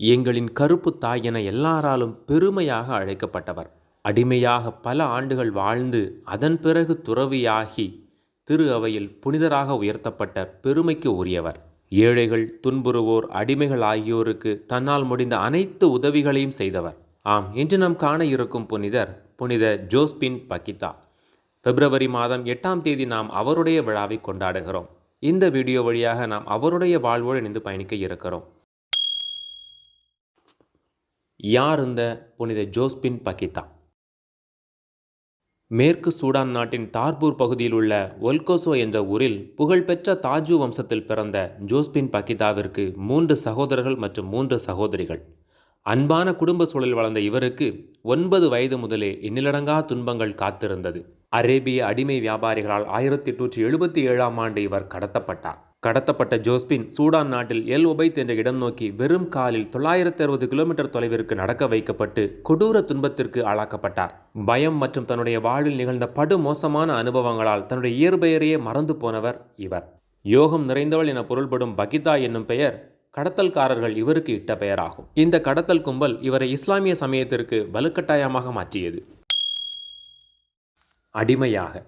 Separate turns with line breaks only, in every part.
எங்களின் கருப்பு தாய் என எல்லாராலும் பெருமையாக அழைக்கப்பட்டவர். அடிமையாக பல ஆண்டுகள் வாழ்ந்து அதன் பிறகு துறவியாகி திரு அவையில் புனிதராக உயர்த்தப்பட்ட பெருமைக்கு உரியவர். ஏழைகள் துன்புறுவோர் அடிமைகள் ஆகியோருக்கு தன்னால் முடிந்த அனைத்து உதவிகளையும் செய்தவர். ஆம் இன்று நாம் காண இருக்கும் புனிதர் புனித ஜோஸ்பின் பக்கிதா பிப்ரவரி மாதம் எட்டாம் தேதி நாம் அவருடைய விழாவை கொண்டாடுகிறோம். இந்த வீடியோ வழியாக நாம் அவருடைய வாழ்வோடு இணைந்து பயணிக்க இருக்கிறோம். யார் இந்த புனித ஜோஸ்பின் பக்கிதா மேற்கு சூடான் நாட்டின் டார்பூர் பகுதியில் உள்ள ஒல்கோசோ என்ற ஊரில் புகழ்பெற்ற தாஜு வம்சத்தில் பிறந்த ஜோஸ்பின் பக்கிதாவிற்கு மூன்று சகோதரர்கள் மற்றும் மூன்று சகோதரிகள். அன்பான குடும்ப சூழலில் வளர்ந்த இவருக்கு ஒன்பது வயது முதலே எண்ணிலடங்கா துன்பங்கள் காத்திருந்தது. அரேபிய அடிமை வியாபாரிகளால் ஆயிரத்தி எட்நூற்றி எழுபத்தி ஏழாம் ஆண்டு இவர் கடத்தப்பட்டார். கடத்தப்பட்ட ஜோஸ்பின் சூடான் நாட்டில் எல் ஒபைத் என்ற இடம் நோக்கி வெறும் காலில் தொள்ளாயிரத்தி அறுபது கிலோமீட்டர் தொலைவிற்கு நடக்க வைக்கப்பட்டு கொடூர துன்பத்திற்கு ஆளாக்கப்பட்டார். பயம் மற்றும் தன்னுடைய வாழ்வில் நிகழ்ந்த படு மோசமான அனுபவங்களால் தன்னுடைய இயற்பெயரையே மறந்து போனவர் இவர். யோகம் நிறைந்தவள் என பொருள்படும் பகிதா என்னும் பெயர் கடத்தல்காரர்கள் இவருக்கு இட்ட பெயராகும். இந்த கடத்தல் கும்பல் இவரை இஸ்லாமிய சமயத்திற்கு வலுக்கட்டாயமாக மாற்றியது. அடிமையாக.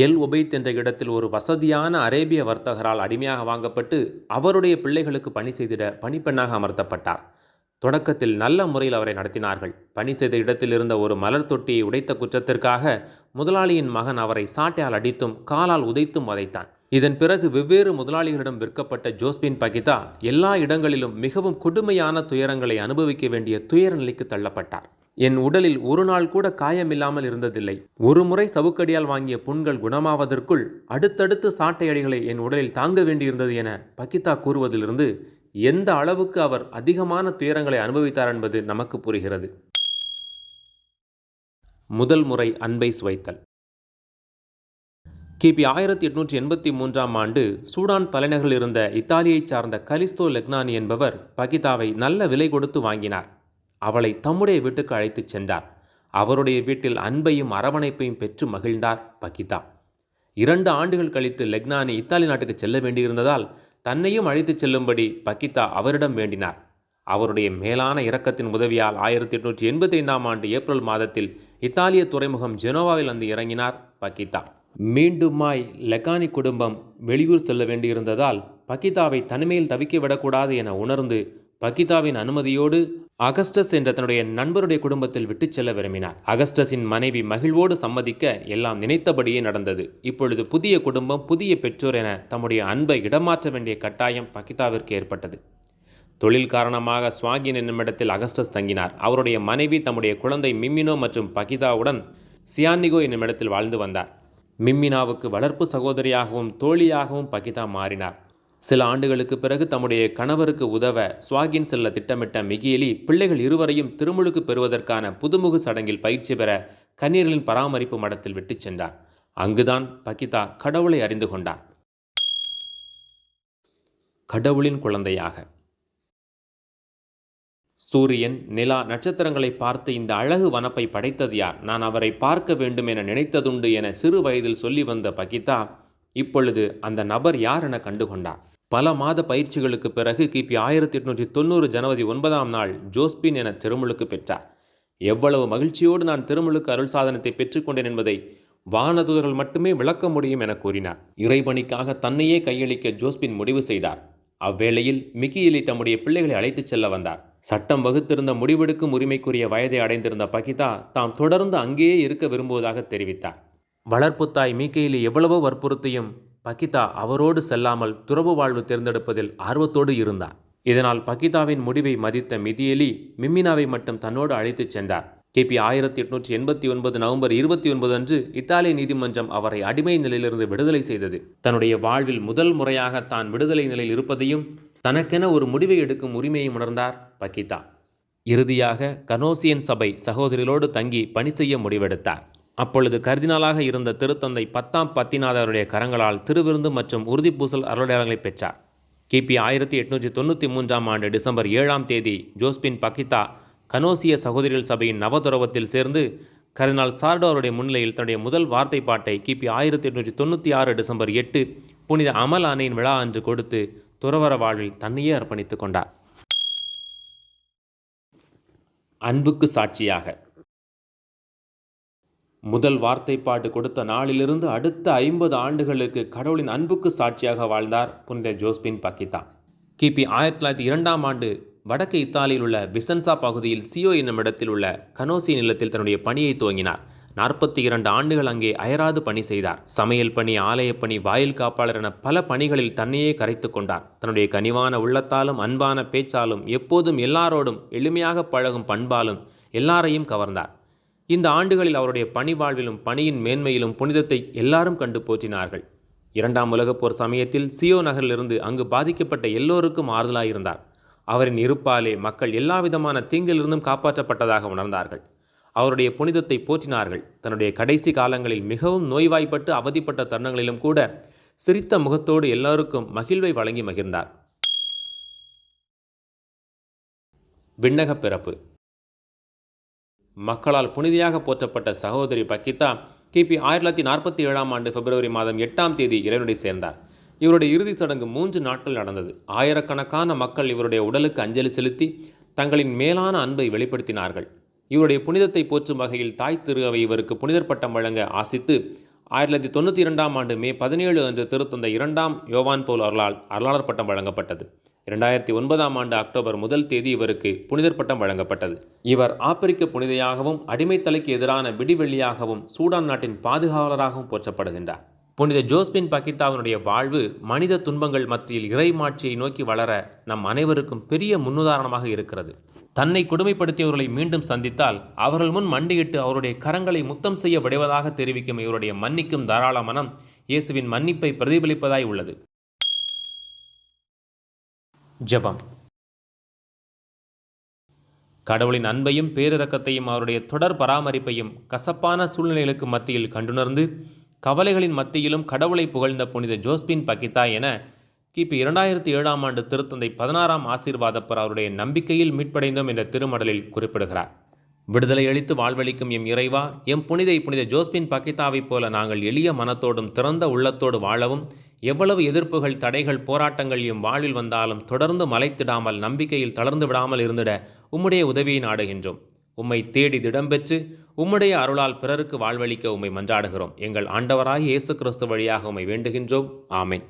எல் ஒபைத் என்ற இடத்தில் ஒரு வசதியான அரேபிய வர்த்தகரால் அடிமையாக வாங்கப்பட்டு அவருடைய பிள்ளைகளுக்கு பணி செய்திட பணிப்பெண்ணாக அமர்த்தப்பட்டார். தொடக்கத்தில் நல்ல முறையில் அவரை நடத்தினார்கள். பணி செய்த இடத்தில் இருந்த ஒரு மலர் தொட்டியை உடைத்த குற்றத்திற்காக முதலாளியின் மகன் அவரை சாட்டையால் அடித்தும் காலால் உதைத்தும் வதைத்தான். இதன் பிறகு வெவ்வேறு முதலாளிகளிடம் விற்கப்பட்ட ஜோஸ்பின் பகிதா எல்லா இடங்களிலும் மிகவும் கொடுமையான துயரங்களை அனுபவிக்க வேண்டிய துயர நிலைக்கு தள்ளப்பட்டார். என் உடலில் ஒரு நாள் கூட காயமில்லாமல் இருந்ததில்லை. ஒரு முறை சவுக்கடியால் வாங்கிய புண்கள் குணமாவதற்குள் அடுத்தடுத்து சாட்டையடிகளை என் உடலில் தாங்க வேண்டியிருந்தது என பகிதா கூறுவதிலிருந்து எந்த அளவுக்கு அவர் அதிகமான துயரங்களை அனுபவித்தார் என்பது நமக்கு புரிகிறது. முதல் முறை அன்பை சுவைத்தல். கிபி ஆயிரத்தி எட்நூற்றி எண்பத்தி மூன்றாம் ஆண்டு சூடான் தலைநகரில் இருந்த இத்தாலியைச் சார்ந்த கலிஸ்தோ லெக்னானி என்பவர் பகிதாவை நல்ல விலை கொடுத்து வாங்கினார். அவளை தம்முடைய வீட்டுக்கு அழைத்துச் சென்றார். அவருடைய வீட்டில் அன்பையும் அரவணைப்பையும் பெற்று மகிழ்ந்தார் பகிதா. இரண்டு ஆண்டுகள் கழித்து லெக்னானி இத்தாலி நாட்டுக்கு செல்ல வேண்டியிருந்ததால் தன்னையும் அழைத்துச் செல்லும்படி பக்கிதா அவரிடம் வேண்டினார். அவருடைய மேலான இரக்கத்தின் உதவியால் ஆயிரத்தி எட்நூற்றி எண்பத்தி ஐந்தாம் ஆண்டு ஏப்ரல் மாதத்தில் இத்தாலிய துறைமுகம் ஜெனோவாவில் வந்து இறங்கினார் பக்கிதா மீண்டுமாய் லெகானி குடும்பம் வெளியூர் செல்ல வேண்டியிருந்ததால் பக்கிதாவை தனிமையில் தவிக்க விடக்கூடாது என உணர்ந்து பக்கிதாவின் அனுமதியோடு அகஸ்டஸ் என்ற தன்னுடைய நண்பருடைய குடும்பத்தில் விட்டுச் செல்ல விரும்பினார். அகஸ்டஸின் மனைவி மகிழ்வோடு சம்மதிக்க எல்லாம் நினைத்தபடியே நடந்தது. இப்பொழுது புதிய குடும்பம் புதிய பெற்றோர் என தம்முடைய அன்பை இடமாற்ற வேண்டிய கட்டாயம் பகிதாவிற்கு ஏற்பட்டது. தொழில் காரணமாக ஸ்வாகின் என்னும் இடத்தில் அகஸ்டஸ் தங்கினார். அவருடைய மனைவி தம்முடைய குழந்தை மிம்மினோ மற்றும் பகிதாவுடன் சியானிகோ என்னும் இடத்தில் வாழ்ந்து வந்தார். மிம்மினாவுக்கு வளர்ப்பு சகோதரியாகவும் தோழியாகவும் பகிதா மாறினார். சில ஆண்டுகளுக்கு பிறகு தம்முடைய கணவருக்கு உதவ சுவாகின் செல்ல திட்டமிட்ட மிகியலி பிள்ளைகள் இருவரையும் திருமுழுக்கு பெறுவதற்கான புதுமுக சடங்கில் பயிற்சி பெற கண்ணீர்களின் பராமரிப்பு மடத்தில் விட்டுச் சென்றார். அங்குதான் பகிதா கடவுளை அறிந்து கொண்டார். கடவுளின் குழந்தையாக. சூரியன் நிலா நட்சத்திரங்களை பார்த்து இந்த அழகு வனப்பை படைத்தது யார்? நான் அவரை பார்க்க வேண்டும் என நினைத்ததுண்டு என சிறு வயதில் சொல்லி வந்த பகிதா இப்பொழுது அந்த நபர் யார் என கண்டுகொண்டார்? பல மாத பயிற்சிகளுக்கு பிறகு கிபி ஆயிரத்தி எட்நூற்றி தொண்ணூறு ஜனவரி ஒன்பதாம் நாள் ஜோஸ்பின் என திருமுழுக்கு பெற்றார். எவ்வளவு மகிழ்ச்சியோடு நான் திருமுழுக்கு அருள் சாதனத்தை பெற்றுக்கொண்டேன் என்பதை வானதூதர்கள் மட்டுமே விளக்க முடியும் என கூறினார். இறைபணிக்காக தன்னையே கையளிக்க ஜோஸ்பின் முடிவு செய்தார். அவ்வேளையில் மிக்கியிலி தம்முடைய பிள்ளைகளை அழைத்துச் செல்ல வந்தார். சட்டம் வகுத்திருந்த முடிவெடுக்கும் உரிமைக்குரிய வயதை அடைந்திருந்த பகிதா தாம் தொடர்ந்து அங்கேயே இருக்க விரும்புவதாக தெரிவித்தார். வளர்ப்புத்தாய் மீக்கையிலி எவ்வளவோ வற்புறுத்தியும் பகிதா அவரோடு செல்லாமல் துறவு வாழ்வு தேர்ந்தெடுப்பதில் ஆர்வத்தோடு இருந்தார். இதனால் பகிதாவின் முடிவை மதித்த மிதியலி மிம்மினாவை மட்டும் தன்னோடு அழைத்துச் சென்றார். கிபி ஆயிரத்தி எட்நூற்றி எண்பத்தி ஒன்பது நவம்பர் இருபத்தி ஒன்பது அன்று இத்தாலிய நீதிமன்றம் அவரை அடிமை நிலையிலிருந்து விடுதலை செய்தது. தன்னுடைய வாழ்வில் முதல் முறையாக தான் விடுதலை நிலையில் இருப்பதையும் தனக்கென ஒரு முடிவை எடுக்கும் உரிமையை உணர்ந்தார் பகிதா. இறுதியாக கனோசியன் சபை சகோதரிகளோடு தங்கி பணி செய்ய முடிவெடுத்தார். அப்பொழுது கர்தினாலாக இருந்த திருத்தந்தை பத்தாம் பத்திநாதருடைய கரங்களால் திருவிருந்து மற்றும் உறுதிப்பூசல் அருளையாளர்களை பெற்றார். கிபி ஆயிரத்தி எட்நூற்றி தொண்ணூற்றி மூன்றாம் ஆண்டு டிசம்பர் ஏழாம் தேதி ஜோஸ்பின் பக்கித்தா கனோசிய சகோதரிகள் சபையின் நவதுரவத்தில் சேர்ந்து கர்தினால் சார்டோ அவருடைய முன்னிலையில் தன்னுடைய முதல் வார்த்தை பாட்டை கிபி ஆயிரத்தி எட்நூற்றி தொண்ணூற்றி ஆறு டிசம்பர் எட்டு புனித அமல் ஆணையின் விழா அன்று கொடுத்து துறவர வாழ்வில் தன்னையே அர்ப்பணித்துக் கொண்டார். அன்புக்கு சாட்சியாக முதல் வார்த்தைப்பாட்டு கொடுத்த நாளிலிருந்து அடுத்த ஐம்பது ஆண்டுகளுக்கு கடவுளின் அன்புக்கு சாட்சியாக வாழ்ந்தார் புனித ஜோஸ்பின் பக்கிதா. கிபி ஆயிரத்தி தொள்ளாயிரத்தி இரண்டாம் ஆண்டு வடக்கு இத்தாலியில் உள்ள பிசன்சா பகுதியில் சியோ என்னும் இடத்தில் உள்ள கனோசி நிலத்தில் தன்னுடைய பணியை துவங்கினார். நாற்பத்தி இரண்டு ஆண்டுகள் அங்கே அயராது பணி செய்தார். சமையல் பணி ஆலயப்பணி வாயில் காப்பாளர் என பல பணிகளில் தன்னையே கரைத்து கொண்டார். தன்னுடைய கனிவான உள்ளத்தாலும் அன்பான பேச்சாலும் எப்போதும் எல்லாரோடும் எளிமையாக பழகும் பண்பாலும் எல்லாரையும் கவர்ந்தார். இந்த ஆண்டுகளில் அவருடைய பணிவாழ்விலும் பணியின் மேன்மையிலும் புனிதத்தை எல்லாரும் கண்டு போற்றினார்கள். இரண்டாம் உலகப் போர் சமயத்தில் சியோ நகரிலிருந்து அங்கு பாதிக்கப்பட்ட எல்லோருக்கும் ஆறுதலாயிருந்தார். அவரின் இருப்பாலே மக்கள் எல்லாவிதமான தீங்கிலிருந்தும் காப்பாற்றப்பட்டதாக உணர்ந்தார்கள். அவருடைய புனிதத்தை போற்றினார்கள். தன்னுடைய கடைசி காலங்களில் மிகவும் நோய்வாய்ப்பட்டு அவதிப்பட்ட தருணங்களிலும் கூட சிரித்த முகத்தோடு எல்லோருக்கும் மகிழ்வை வழங்கி மகிழ்ந்தார். விண்ணகப் பிறப்பு. மக்களால் புனிதியாக போற்றப்பட்ட சகோதரி பக்கிதா கிபி ஆயிரத்தி தொள்ளாயிரத்தி நாற்பத்தி ஏழாம் ஆண்டு பிப்ரவரி மாதம் எட்டாம் தேதி இறைவனை சேர்ந்தார். இவருடைய இறுதிச் சடங்கு மூன்று நாட்கள் நடந்தது. ஆயிரக்கணக்கான மக்கள் இவருடைய உடலுக்கு அஞ்சலி செலுத்தி தங்களின் மேலான அன்பை வெளிப்படுத்தினார்கள். இவருடைய புனிதத்தை போற்றும் வகையில் தாய் திரு அவை இவருக்கு புனிதர் பட்டம் வழங்க ஆசித்து ஆயிரத்தி தொள்ளாயிரத்தி தொண்ணூற்றி இரண்டாம் ஆண்டு மே பதினேழு அன்று திருத்தந்த இரண்டாம் யோவான் போல் அருளால் அருளாளர் பட்டம் வழங்கப்பட்டது. இரண்டாயிரத்தி ஒன்பதாம் ஆண்டு அக்டோபர் முதல் தேதி இவருக்கு புனிதர் பட்டம் வழங்கப்பட்டது. இவர் ஆப்பிரிக்க புனிதையாகவும் அடிமைத்தலைக்கு எதிரான விடிவெள்ளியாகவும் சூடான் நாட்டின் பாதுகாவலராகவும் போற்றப்படுகின்றார். புனித ஜோஸ்பின் பக்கித்தாவினுடைய வாழ்வு மனித துன்பங்கள் மத்தியில் இறைமாட்சியை நோக்கி வளர நம் அனைவருக்கும் பெரிய முன்னுதாரணமாக இருக்கிறது. தன்னை கொடுமைப்படுத்தியவர்களை மீண்டும் சந்தித்தால் அவர்கள் முன் மண்டியிட்டு அவருடைய கரங்களை முத்தம் செய்ய விடுவதாக தெரிவிக்கும் இவருடைய மன்னிக்கும் தாராள மனம் இயேசுவின் மன்னிப்பை பிரதிபலிப்பதாய் உள்ளது. ஜெபம். கடவுளின் அன்பையும் பேரிரக்கத்தையும் அவருடைய தொடர் பராமரிப்பையும் கசப்பான சூழ்நிலைகளுக்கு மத்தியில் கண்டுணர்ந்து கவலைகளின் மத்தியிலும் கடவுளை புகழ்ந்த புனித ஜோஸ்பின் பக்கித்தா என கிபி இரண்டாயிரத்தி ஏழாம் ஆண்டு திருத்தந்தை பதினாறாம் ஆசீர்வாதப்பர் அவருடைய நம்பிக்கையில் மீட்படைந்தோம் என்ற திருமடலில் குறிப்பிடுகிறார். விடுதலை அளித்து வாழ்வளிக்கும் எம் இறைவா எம் புனிதை புனித ஜோஸ்பின் பக்கித்தாவைப் போல நாங்கள் எளிய மனத்தோடும் திறந்த உள்ளத்தோடு வாழவும் எவ்வளவு எதிர்ப்புகள் தடைகள் போராட்டங்கள் எம் வாழ்வில் வந்தாலும் தொடர்ந்து மலைத்திடாமல் நம்பிக்கையில் தளர்ந்து விடாமல் இருந்திட உம்முடைய உதவியை நாடுகின்றோம். உம்மை தேடி திடம்பெற்று உம்முடைய அருளால் பிறருக்கு வாழ்வளிக்க உம்மை மன்றாடுகிறோம். எங்கள் ஆண்டவராய் இயேசு கிறிஸ்து வழியாக உம்மை வேண்டுகின்றோம். ஆமென்.